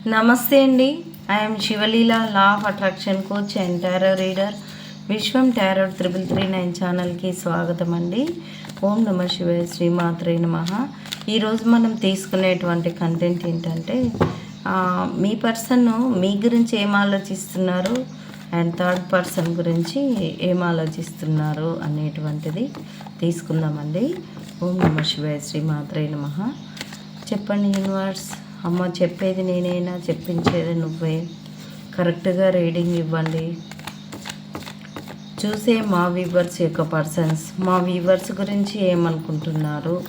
నమస్తే అండి. I'm Sivaleela law of attraction coach and tarot reader Vishwam tarot triple three nine ఛానల్కి స్వాగతం అండి. ఓం నమ శివాయ శ్రీమాత్రే నమ. ఈరోజు మనం తీసుకునేటువంటి కంటెంట్ ఏంటంటే మీ పర్సన్ మీ గురించి ఏం ఆలోచిస్తున్నారు అండ్ థర్డ్ పర్సన్ గురించి ఏం ఆలోచిస్తున్నారు అనేటువంటిది తీసుకుందామండి. ఓం నమ శివాయ శ్రీమాత్రే నమ. చెప్పండి యూనివర్స్ అమ్మ చెప్పేది నేనైనా చెప్పించేది నువ్వే. కరెక్ట్గా రీడింగ్ ఇవ్వండి. చూసే మా వీవర్స్ యొక్క పర్సన్స్. మా వీవర్స్ గురించి ఏమనుకుంటున్నారు?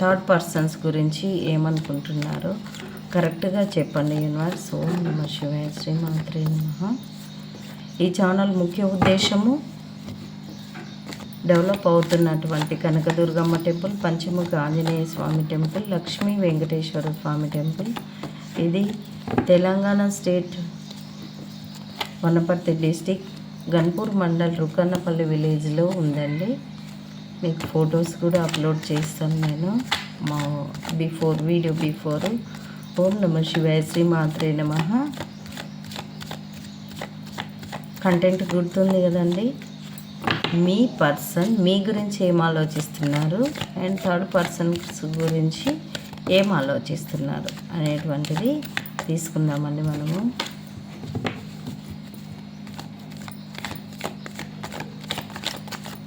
థర్డ్ పర్సన్స్ గురించి ఏమనుకుంటున్నారు? కరెక్ట్గా చెప్పండి యూనివర్స్. ఓం నమ శివాయ శ్రీమాత్రే నమ. ఈ ఛానల్ ముఖ్య ఉద్దేశము డెవలప్ అవుతున్నటువంటి Kanakadurgamma temple Panchamukha Anjaneya Swami temple Lakshmi Venkateshwara Swami temple. ఇది తెలంగాణ స్టేట్ వనపర్తి డిస్టిక్ గన్పూర్ మండల్ రుకన్నపల్లి విలేజ్లో ఉందండి. మీకు ఫొటోస్ కూడా అప్లోడ్ చేస్తాను నేను. మా బిఫోర్ వీడియో బిఫోర్. ఓం నమ శివాయ శ్రీ మాత్రే నమ. కంటెంట్ గుర్తుంది కదండి. మీ పర్సన్ మీ గురించి ఏం ఆలోచిస్తున్నారు? అండ్ థర్డ్ పర్సన్స్ గురించి ఏం ఆలోచిస్తున్నారు? అనేటువంటిది తీసుకుందామండి మనము.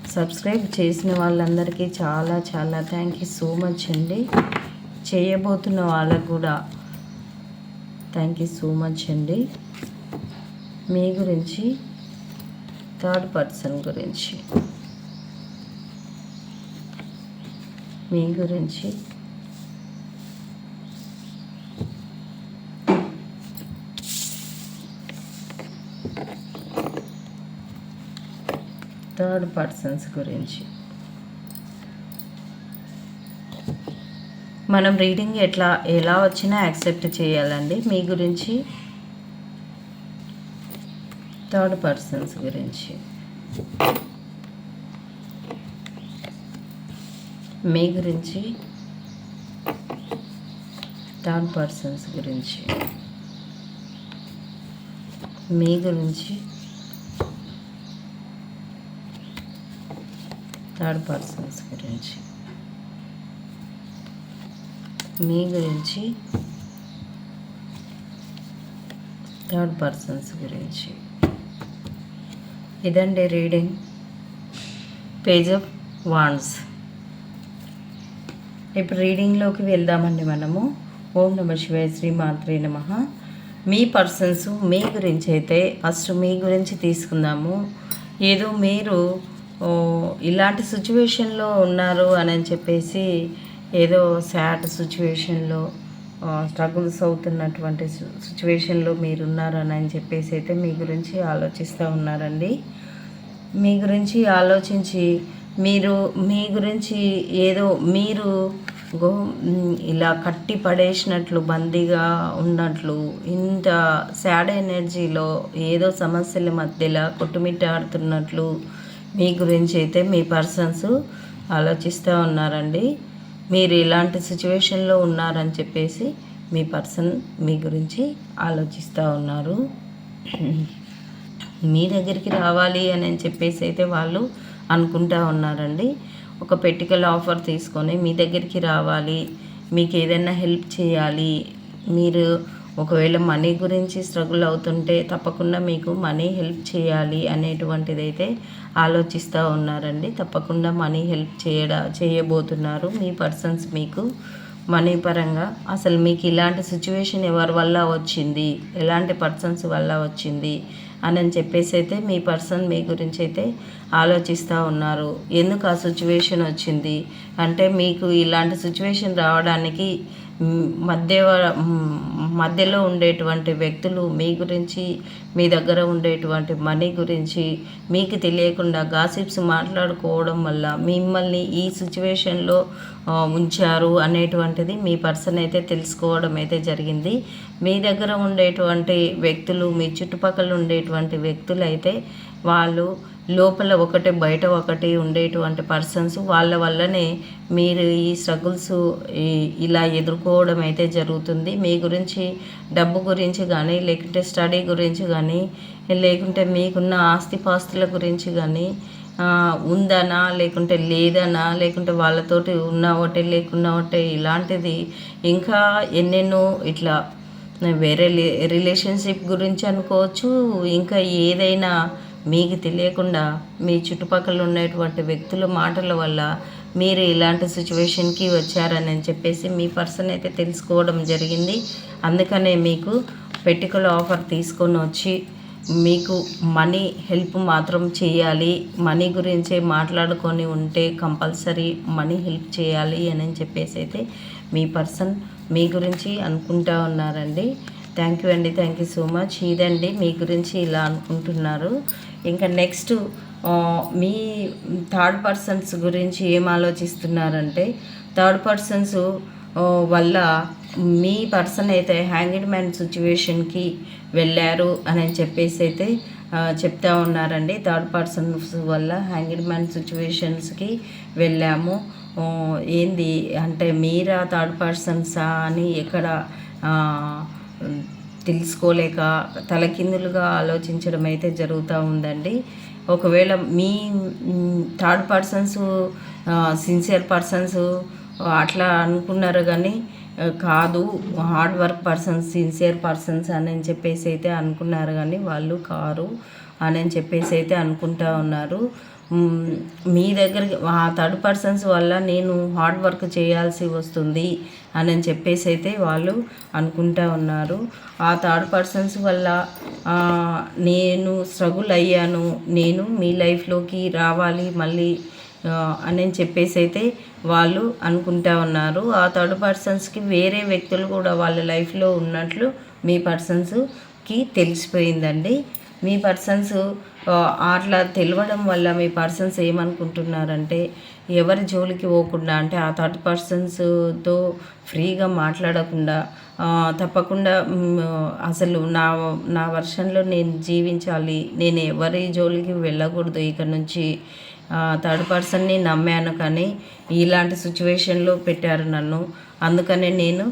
సబ్స్క్రైబ్ చేసిన వాళ్ళందరికీ చాలా చాలా థ్యాంక్ యూ సో మచ్ అండి. చేయబోతున్న వాళ్ళకు కూడా థ్యాంక్ యూ సో మచ్ అండి. మీ గురించి థర్డ్ పర్సన్ గురించి. మీ గురించి. థర్డ్ పర్సన్స్ గురించి. మనం రీడింగ్ ఎట్లా ఎలా వచ్చినా యాక్సెప్ట్ చేయాలండి. మీ గురించి థర్డ్ పర్సన్స్ గురించి. మీ గురించి థర్డ్ పర్సన్స్ గురించి. మీ గురించి థర్డ్ పర్సన్స్ గురించి. మీ గురించి థర్డ్ పర్సన్స్ గురించి. ఇదండి రీడింగ్. Page of wands. ఇప్పుడు రీడింగ్లోకి వెళ్దామండి మనము. ఓం నమ శివాయ శ్రీ మాత్రే నమ. మీ పర్సన్స్ మీ గురించి అయితే ఫస్ట్ మీ గురించి తీసుకుందాము. ఏదో మీరు ఇలాంటి సిచ్యువేషన్లో ఉన్నారు అని చెప్పేసి ఏదో సాడ్ సిచ్యువేషన్లో స్ట్రగుల్స్ అవుతున్నటువంటి సిచ్యువేషన్లో మీరు ఉన్నారని అని చెప్పేసి అయితే మీ గురించి ఆలోచిస్తూ ఉన్నారండి. మీ గురించి ఆలోచించి మీరు మీ గురించి ఏదో మీరు గో ఇలా కట్టి పడేసినట్లు బందీగా ఉన్నట్లు ఇంత సాడ్ ఎనర్జీలో ఏదో సమస్యల మధ్యలో కొట్టుమిట్టాడుతున్నట్లు మీ గురించి అయితే మీ పర్సన్స్ ఆలోచిస్తూ ఉన్నారండి. మీరు ఇలాంటి సిచ్యువేషన్లో ఉన్నారని చెప్పేసి మీ పర్సన్ మీ గురించి ఆలోచిస్తూ ఉన్నారు. మీ దగ్గరికి రావాలి అని చెప్పేసి అయితే వాళ్ళు అనుకుంటా ఉన్నారండి. ఒక పెట్టుకల ఆఫర్ తీసుకొని మీ దగ్గరికి రావాలి మీకు ఏదైనా హెల్ప్ చేయాలి మీరు ఒకవేళ మనీ గురించి స్ట్రగుల్ అవుతుంటే తప్పకుండా మీకు మనీ హెల్ప్ చేయాలి అనేటువంటిది అయితే ఆలోచిస్తూ ఉన్నారండి. తప్పకుండా మనీ హెల్ప్ చేయడ చేయబోతున్నారు. మీ పర్సన్స్ మీకు మనీ పరంగా అసలు మీకు ఇలాంటి సిచ్యువేషన్ ఎవరి వల్ల వచ్చింది? ఎలాంటి పర్సన్స్ వల్ల వచ్చింది? అని అని చెప్పేసి అయితే మీ పర్సన్ మీ గురించి అయితే ఆలోచిస్తూ ఉన్నారు. ఎందుకు ఆ సిచ్యువేషన్ వచ్చింది? అంటే మీకు ఇలాంటి సిచ్యువేషన్ రావడానికి మధ్య మధ్యలో ఉండేటువంటి వ్యక్తులు మీ గురించి మీ దగ్గర ఉండేటువంటి మనీ గురించి మీకు తెలియకుండా గాసిప్స్ మాట్లాడుకోవడం వల్ల మిమ్మల్ని ఈ సిచ్యువేషన్లో ఉంచారు అనేటువంటిది మీ పర్సన్ అయితే తెలుసుకోవడం అయితే జరిగింది. మీ దగ్గర ఉండేటువంటి వ్యక్తులు మీ చుట్టుపక్కల ఉండేటువంటి వ్యక్తులు అయితే వాళ్ళు లోపల ఒకటి బయట ఒకటి ఉండేటువంటి పర్సన్స్ వాళ్ళ వల్లనే మీరు ఈ స్ట్రగుల్స్ ఇలా ఎదుర్కోవడం అయితే జరుగుతుంది. మీ గురించి డబ్బు గురించి కానీ లేకుంటే స్టడీ గురించి కానీ లేకుంటే మీకున్న ఆస్తిపాస్తుల గురించి కానీ ఉందనా లేకుంటే లేదనా లేకుంటే వాళ్ళతోటి ఉన్న ఒకటే లేకున్నా ఒకటే ఇలాంటిది ఇంకా ఎన్నెన్నో ఇట్లా వేరే రిలేషన్షిప్ గురించి అనుకోవచ్చు. ఇంకా ఏదైనా మీకు తెలియకుండా మీ చుట్టుపక్కల ఉన్నటువంటి వ్యక్తుల మాటల వల్ల మీరు ఇలాంటి సిచ్యువేషన్కి వచ్చారని చెప్పేసి మీ పర్సన్ అయితే తెలుసుకోవడం జరిగింది. అందుకనే మీకు పెట్టుకల ఆఫర్ తీసుకొని వచ్చి మీకు మనీ హెల్ప్ మాత్రం చేయాలి. మనీ గురించే మాట్లాడుకొని ఉంటే కంపల్సరీ మనీ హెల్ప్ చేయాలి అని చెప్పేసి అయితే మీ పర్సన్ మీ గురించి అనుకుంటా ఉన్నారండి. థ్యాంక్ యూ అండి. Thank you so much. ఇదండి మీ గురించి ఇలా అనుకుంటున్నారు. ఇంకా నెక్స్ట్ మీ థర్డ్ పర్సన్స్ గురించి ఏం ఆలోచిస్తున్నారంటే థర్డ్ పర్సన్స్ వల్ల మీ పర్సన్ అయితే హ్యాంగిడ్ మ్యాన్ సిచ్యువేషన్కి వెళ్ళారు అని చెప్పేసి అయితే చెప్తా ఉన్నారండి. థర్డ్ పర్సన్స్ వల్ల హ్యాంగిడ్ మ్యాన్ సిచ్యువేషన్స్కి వెళ్ళాము. ఏంది? అంటే మీరా థర్డ్ పర్సన్సా అని ఎక్కడ తెలుసుకోలేక తలకిందులుగా ఆలోచించడం అయితే జరుగుతూ ఉందండి. ఒకవేళ మీ థర్డ్ పర్సన్స్ సిన్సియర్ పర్సన్స్ అట్లా అనుకున్నారు కానీ కాదు hard work persons sincere persons అని చెప్పేసి అయితే అనుకున్నారు కానీ వాళ్ళు కారు అని చెప్పేసి అయితే అనుకుంటా ఉన్నారు. మీ దగ్గరికి ఆ థర్డ్ పర్సన్స్ వల్ల నేను హార్డ్ వర్క్ చేయాల్సి వస్తుంది అని చెప్పేసి అయితే వాళ్ళు అనుకుంటా ఉన్నారు. ఆ థర్డ్ పర్సన్స్ వల్ల నేను స్ట్రగుల్ అయ్యాను. నేను మీ లైఫ్లోకి రావాలి మళ్ళీ అని చెప్పేసి అయితే వాళ్ళు అనుకుంటా ఉన్నారు. ఆ థర్డ్ పర్సన్స్కి వేరే వ్యక్తులు కూడా వాళ్ళ లైఫ్లో ఉన్నట్లు మీ పర్సన్స్కి తెలిసిపోయిందండి. మీ పర్సన్స్ అట్లా తెలియడం వల్ల మీ పర్సన్స్ ఏమనుకుంటున్నారంటే ఎవరి జోలికి పోకుండా అంటే ఆ థర్డ్ పర్సన్స్తో ఫ్రీగా మాట్లాడకుండా తప్పకుండా అసలు నా నా వర్షన్లో నేను జీవించాలి నేను ఎవరి జోలికి వెళ్ళకూడదు ఇక్కడ నుంచి థర్డ్ పర్సన్ని నమ్మాను కానీ ఇలాంటి సిచ్యువేషన్లో పెట్టారు నన్ను. అందుకనే నేను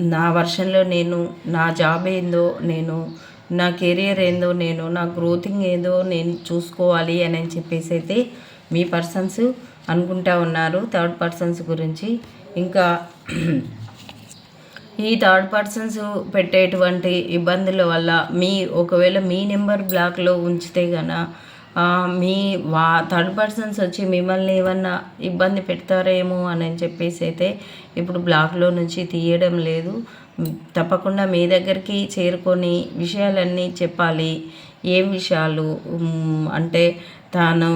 నా వర్షన్లో నేను నా జాబ్ ఏందో నేను నా కెరియర్ ఏందో నేను నా గ్రోతింగ్ ఏదో నేను చూసుకోవాలి అని చెప్పేసి అయితే మీ పర్సన్స్ అనుకుంటా ఉన్నారు థర్డ్ పర్సన్స్ గురించి. ఇంకా ఈ థర్డ్ పర్సన్స్ పెట్టేటువంటి ఇబ్బందుల వల్ల మీ ఒకవేళ మీ నెంబర్ బ్లాక్లో ఉంచితే గన మీ వా థర్డ్ పర్సన్స్ వచ్చి మిమ్మల్ని ఏమన్నా ఇబ్బంది పెడతారేమో అని చెప్పేసి అయితే ఇప్పుడు బ్లాక్లో నుంచి తీయడం లేదు. తప్పకుండా మీ దగ్గరికి చేరుకొని విషయాలన్నీ చెప్పాలి. ఏం విషయాలు? అంటే తాను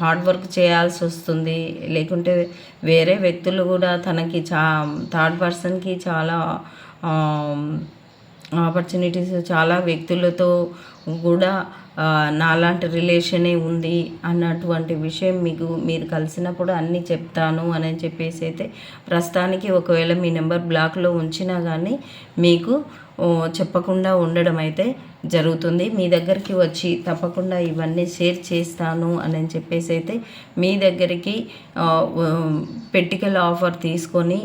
హార్డ్ వర్క్ చేయాల్సి వస్తుంది. లేకుంటే వేరే వ్యక్తులు కూడా తనకి చా థర్డ్ పర్సన్కి చాలా ఆపర్చునిటీస్ చాలా వ్యక్తులతో కూడా నాలాంటి రిలేషనే ఉంది అన్నటువంటి విషయం మీకు మీరు కలిసినప్పుడు అన్నీ చెప్తాను అని చెప్పేసి అయితే ప్రస్తుతానికి ఒకవేళ మీ నెంబర్ బ్లాక్లో ఉంచినా కానీ మీకు చెప్పకుండా ఉండడం అయితే జరుగుతుంది. మీ దగ్గరికి వచ్చి తప్పకుండా ఇవన్నీ షేర్ చేస్తాను అని చెప్పేసి అయితే మీ దగ్గరికి పెట్టికల్ ఆఫర్ తీసుకొని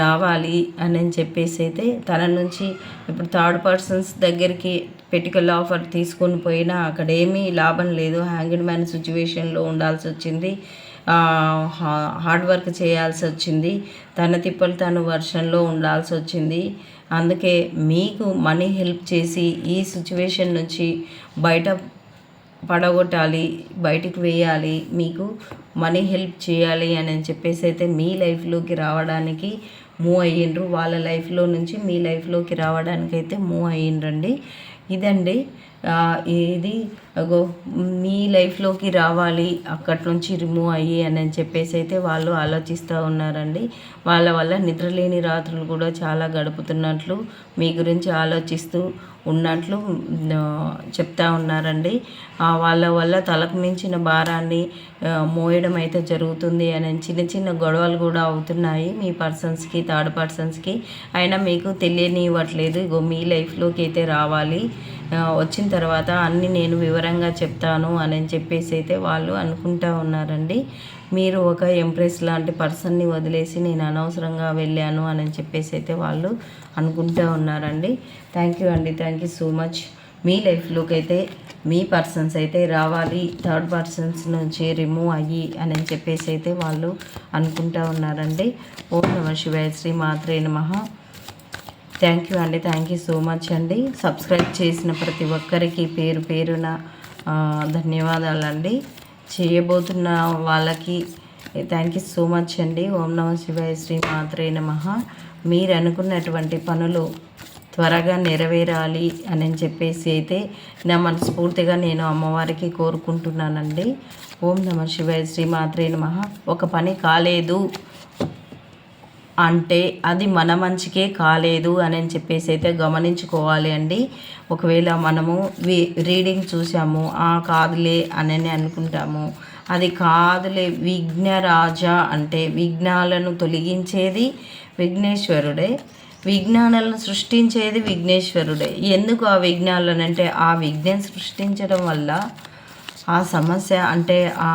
రావాలి అని చెప్పేసి అయితే తన నుంచి ఇప్పుడు థర్డ్ పర్సన్స్ దగ్గరికి పెటికల్ ఆఫర్ తీసుకొని పోయినా అక్కడ ఏమీ లాభం లేదు. హ్యాంగిడ్ మ్యాన్ సిచ్యువేషన్లో ఉండాల్సి వచ్చింది. హార్డ్ వర్క్ చేయాల్సి వచ్చింది. తన తిప్పలు తను వర్షంలో ఉండాల్సి వచ్చింది. అందుకే మీకు మనీ హెల్ప్ చేసి ఈ సిచ్యువేషన్ నుంచి బయట పడగొట్టాలి బయటికి వేయాలి మీకు మనీ హెల్ప్ చేయాలి అని చెప్పేసి అయితే మీ లైఫ్లోకి రావడానికి మూవ్ అయ్యిండ్రు. వాళ్ళ లైఫ్లో నుంచి మీ లైఫ్లోకి రావడానికి అయితే మూవ్ అయ్యిండ్రండి. ఇదండి. ఇది అగో మీ లైఫ్లోకి రావాలి అక్కడి నుంచి రిమూవ్ అయ్యి అని చెప్పేసి అయితే వాళ్ళు ఆలోచిస్తూ ఉన్నారండి. వాళ్ళ వల్ల నిద్రలేని రాత్రులు కూడా చాలా గడుపుతున్నట్లు మీ గురించి ఆలోచిస్తూ ఉన్నట్లు చెప్తా ఉన్నారండి. వాళ్ళ వల్ల తలకు మించిన భారాన్ని మోయడం అయితే జరుగుతుంది అని చిన్న చిన్న గొడవలు కూడా అవుతున్నాయి మీ పర్సన్స్కి థర్డ్ పర్సన్స్కి. అయినా మీకు తెలియనివ్వట్లేదు. ఇగో మీ లైఫ్లోకి అయితే రావాలి. వచ్చిన తర్వాత అన్నీ నేను వివరంగా చెప్తాను అని చెప్పేసి అయితే వాళ్ళు అనుకుంటా ఉన్నారండి. మీరు ఒక ఎంప్రెస్ లాంటి పర్సన్ని వదిలేసి నేను అనవసరంగా వెళ్ళాను అని చెప్పేసి అయితే వాళ్ళు అనుకుంటా ఉన్నారండి. థ్యాంక్ యూ అండి. థ్యాంక్ యూ సో మచ్ మీ లైఫ్లోకి అయితే మీ పర్సన్స్ అయితే రావాలి. థర్డ్ పర్సన్స్ నుంచి రిమూవ్ అయ్యి అని చెప్పేసి అయితే వాళ్ళు అనుకుంటా ఉన్నారండి. ఓం నమ శివాయ శ్రీ మాత్రే నమః. థ్యాంక్ యూ అండి థ్యాంక్ యూ సో మచ్ అండి సబ్స్క్రైబ్ చేసిన ప్రతి ఒక్కరికి పేరు పేరున ధన్యవాదాలండి. చేయబోతున్న వాళ్ళకి థ్యాంక్ యూ సో మచ్ అండి ఓం నమ శివాయ శ్రీ మాత్రే నమ. మీరు అనుకున్నటువంటి పనులు త్వరగా నెరవేరాలి అని చెప్పేసి అయితే నా మనస్ఫూర్తిగా నేను అమ్మవారికి కోరుకుంటున్నానండి. ఓం నమ శివాయ శ్రీ మాత్రే నమ. ఒక పని కాలేదు. అంటే అది మన మంచికే కాలేదు అని చెప్పేసి అయితే గమనించుకోవాలి అండి. ఒకవేళ మనము రీడింగ్ చూసాము ఆ కాదులే అని అనుకుంటాము. అది కాదులే విఘ్నరాజ అంటే విఘ్నాలను తొలగించేది విఘ్నేశ్వరుడే. విజ్ఞానాలను సృష్టించేది విఘ్నేశ్వరుడే. ఎందుకు ఆ విఘ్నాలను అంటే ఆ విఘ్నం సృష్టించడం వల్ల ఆ సమస్య అంటే ఆ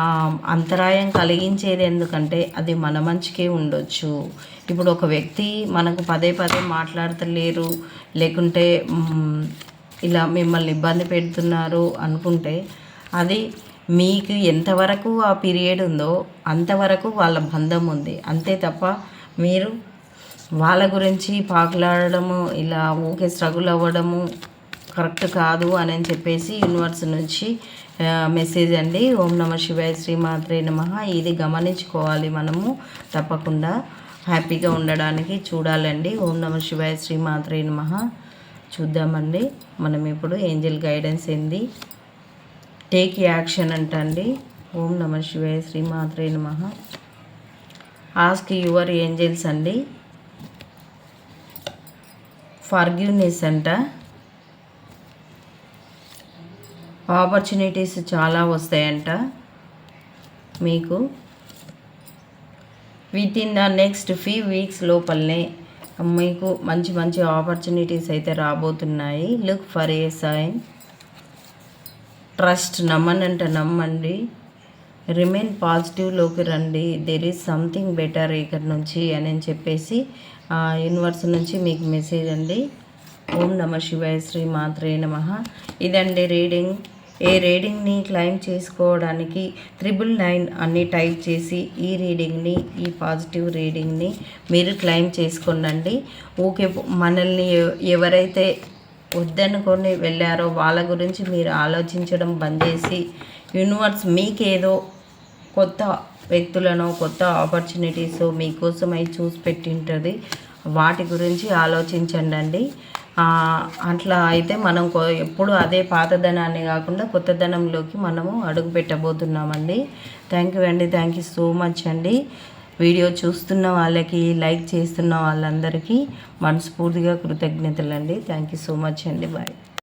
అంతరాయం కలిగించేది ఎందుకంటే అది మన మంచికే ఉండొచ్చు. ఇప్పుడు ఒక వ్యక్తి మనకు పదే పదే మాట్లాడతలేరు లేకుంటే ఇలా మిమ్మల్ని ఇబ్బంది పెడుతున్నారు అనుకుంటే అది మీకు ఎంతవరకు ఆ పీరియడ్ ఉందో అంతవరకు వాళ్ళ బంధం ఉంది. అంతే తప్ప మీరు వాళ్ళ గురించి పాకులాడడము ఇలా ఊకే స్ట్రగుల్ అవ్వడము కరెక్ట్ కాదు అని చెప్పేసి యూనివర్స్ నుంచి మెసేజ్ అండి. ఓం నమ శివాయ శ్రీ మాత్రే నమ. ఇది గమనించుకోవాలి మనము తప్పకుండా. హ్యాపీగా ఉండడానికి చూడాలండి. ఓం నమ శివాయ శ్రీ మాత్రే నమ. చూద్దామండి. మనం ఇప్పుడు ఏంజల్ గైడెన్స్ ఏంది? టేక్ యాక్షన్ అంటండి. ఓం నమ శివాయ శ్రీ మాత్రే నమ. ఆస్క్ యువర్ ఏంజల్స్ అండి. ఫర్గివ్నెస్ అంట. ఆపర్చునిటీస్ చాలా వస్తాయంట. మీకు within the next few weeks లోపలనే మీకు మంచి మంచి ఆపర్చునిటీస్ అయితే రాబోతున్నాయి. Look for a sign trust నమ్మనంట నమ్మండి. రిమైన్ పాజిటివ్లోకి రండి. దెర్ ఈజ్ సంథింగ్ బెటర్ ఇక్కడ నుంచి అని చెప్పేసి ఆ, యూనివర్స్ నుంచి మీకు మెసేజ్ అండి. ఓం నమ శివాయ శ్రీ మాత్రే నమ. ఇదండి రీడింగ్ ఏ రీడింగ్ని క్లైమ్ చేసుకోవడానికి త్రిబుల్ నైన్ అన్ని టైప్ చేసి ఈ రీడింగ్ని ఈ పాజిటివ్ రీడింగ్ని మీరు క్లైమ్ చేసుకోనండి. ఓకే మనల్ని ఎవరైతే వద్దనుకొని వెళ్ళారో వాళ్ళ గురించి మీరు ఆలోచించడం బంద్ చేసి యూనివర్స్ మీకేదో కొత్త వ్యక్తులను కొత్త ఆపర్చునిటీస్ మీకోసమై చూసి పెట్టింటుంది. వాటి గురించి ఆలోచించండి అట్లా అయితే మనం కొ- ఎప్పుడు అదే పాతదనాన్ని కాకుండా కొత్తదనంలోకి మనము అడుగు పెట్టబోతున్నామండి. థ్యాంక్ యూ అండి. థ్యాంక్ యూ సో మచ్ అండి. వీడియో చూస్తున్న వాళ్ళకి లైక్ చేస్తున్న వాళ్ళందరికీ మనస్ఫూర్తిగా కృతజ్ఞతలు అండి థ్యాంక్ యూ సో మచ్ అండి. బాయ్